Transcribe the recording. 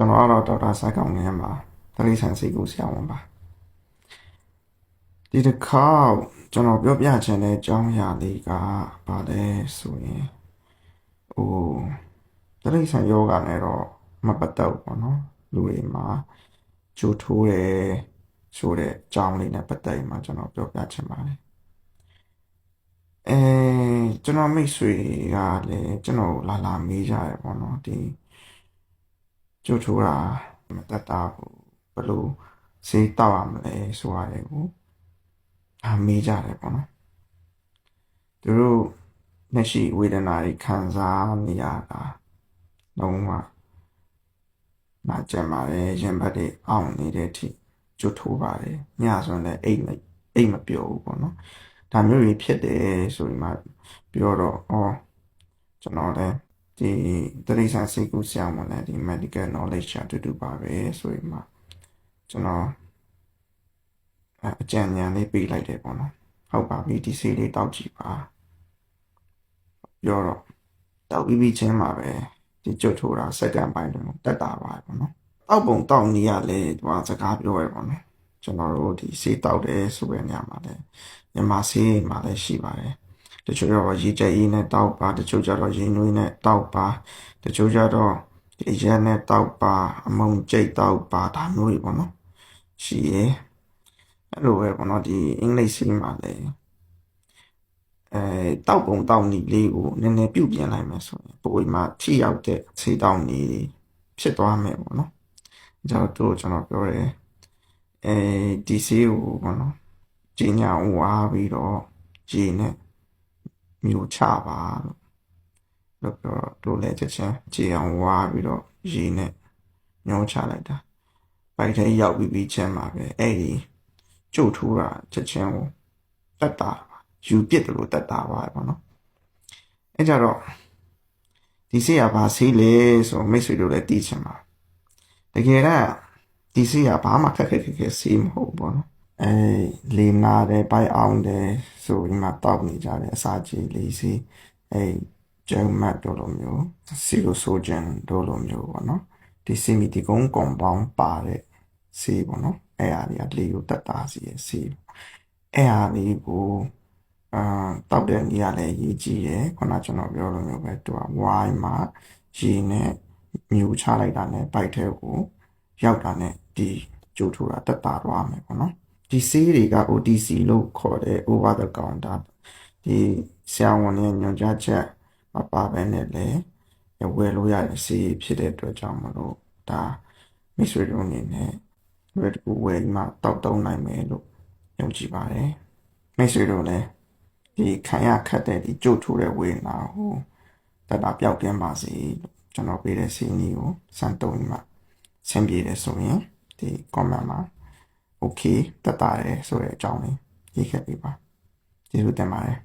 ကျွန်တော်ကတော့ဒေါက်တာစိုက်ကောင်နေမှာတရိษံစိတ်ကူဆရာဝန်ပါဒီတစ်ခါကျွန်တော်ပြောပြချင်တဲ့အကြောင်းအရာလေးကဘာလဲဆိုရင်ဟိုတရိษံယောဂနဲ့တော့မပတ်သက်ဘူးပေါ့နော်လူတွေမှာကြိုထိုးတယ်ဆိုတဲ့အကြောင်းလေးနဲ့ပတ်သက်ရင်မှကျွန်တော်ပြောပြချင်ပါတယ်အဲကျွန်တော်မိတ်ဆွေကလည်းကျွန်တော်ကိုလာလာမေးကြတယ်ပေါ့နော်ဒီ ကြိုးထိုးတာမတတ်တာဘူးဘယ်လိုဈေးတောက်ရမလဲဆိုရတယ်ကိုအမေးကြတယ်ပေါ့နော်သူတို့မျက်ရှိဝေဒနာတွေခံစားနေရတာလုံးဝနာကျင်ပါတယ်ရင်ဘတ်တွေအောင့်နေတဲ့အထိကြိုးထိုးပါတယ်ညဆိုရင်လည်းအိတ်မအိတ်မပြောဘူးပေါ့နော်ဒါမျိုးတွေဖြစ်တယ်ဆိုပြီးမှပြောတော့ဩကျွန်တော်လည်း ဒီတရိษံစိတ်ကူးဆရာဝန်နဲ့ဒီ medical knowledge အတူတူပါပဲဆိုရင်မှကျွန်တော်အအကြံဉာဏ်လေးပေးလိုက်တယ်ပေါ့နော်ဟုတ်ပါပြီဒီဆေးလေးတောက်ကြည့်ပါပြောတော့တောက်ပြီးပြီးချင်းမှာပဲဒီကြွတ်ထိုးတာစက္ကန့်ပိုင်းလုံးတက်တာပါပေါ့နော်တောက်ပုံတောက်နေရလဲဒီမှာစကားပြောရပေါ့နော်ကျွန်တော်တို့ဒီဆေးတောက်တယ်ဆိုတဲ့နေရာမှာလဲမြန်မာဆေးမှာလည်းရှိပါတယ် တချို့တော့ရေကြက်အေးနဲ့တောက်ပါတချို့ကျတော့ရေနွေးနဲ့တောက်ပါတချို့ကျတော့ဒီရဲနဲ့တောက်ပါအမုံကြိတ်တောက်ပါဒါမျိုးတွေပေါ့နော်ရှိရဲအဲ့လိုပဲပေါ့နော်ဒီအင်္ဂလိပ်စီမှာလည်းအဲတောက်ပုံတောက်နီလေးကိုနည်းနည်းပြုတ်ပြင်လိုက်မယ်ဆိုရင်ပိုပြီးမှထိရောက်တဲ့ဆေးတောက်နီတွေဖြစ်သွားမယ်ပေါ့နော်ကျွန်တော်တို့ကျွန်တော်ပြောတယ်အဲဒီဆေးကိုပေါ့နော်ကြီးညာဝါပြီးတော့ရေနဲ့ မျိုးချပါလို့လို့ပြောလို့လည်းချက်ချင်းကြည်အောင်ဝါပြီးတော့ရေနဲ့ညှောချလိုက်တာပိုက်ထဲရောက်ပြီးပြီးချင်းမှာပဲအဲ့ဒီကျုပ်ထိုးတာချက်ချင်းကိုတက်တာပါယူပစ်တယ်လို့တက်တာပါပေါ့နော်အဲ့ကြတော့ဒီဆေးရပါဆေးလေဆိုမိတ်ဆွေတို့လည်းတီးချင်ပါတကယ်တော့ဒီဆေးရဘာမှခက်ခက်ခက်ခက်ဆေးမဟုတ်ဘူးပေါ့နော်အဲလေနာတယ်ပိုက်အောင်တယ် ဆိုပြီးမှတောက်နေကြတယ်အစာကြီးလေးစီအဲဂျုံမတ်တို့လိုမျိုးစီလိုဆိုဂျန်တို့လိုမျိုးပေါ့နော်ဒီစီမီတီကုန်းကွန်ပေါင်းပါတဲ့စီပေါ့နော်အဲအားလေးကလေကိုတက်တာစီရဲ့စီအဲအားလေးကိုအာတောက်တဲ့နေရာလည်းရေးကြည့်ရယ်ခုနကျွန်တော်ပြောလိုမျိုးပဲသူကဝိုင်းမှာရေနဲ့မြူချလိုက်တာနဲ့ပိုက်ထဲကိုရောက်တာနဲ့ဒီကြိုးထိုးတာတက်တာသွားမယ်ပေါ့နော် ဒီဆေးတွေက OTC လို့ခေါ်တဲ့ over the counter ဒီဆရာဝန်ရဲ့ညွှန်ကြားချက်မပါဘဲနဲ့လည်းဝယ်လို့ရတဲ့ဆေးဖြစ်တဲ့အတွက်ကြောင့်မလို့ဒါမိတ်ဆွေတို့အနေနဲ့ဝယ်တူဝယ်မှတောက်တုံးနိုင်မယ်လို့ယုံကြည်ပါတယ်မိတ်ဆွေတို့လည်းဒီခံရခတ်တဲ့ဒီကြို့ထိုးတဲ့ဝေဒနာကိုတတ်တာပျောက်ကင်းပါစေလို့ကျွန်တော်ပေးတဲ့ဆေးနည်းကိုစမ်းတုံးမှဆင်ပြေတယ်ဆိုရင်ဒီ comment မှာ okay တက်တာတယ်ဆိုတဲ့အကြောင်းလေးရေးခဲ့ပေးပါကျေးဇူးတင်ပါတယ်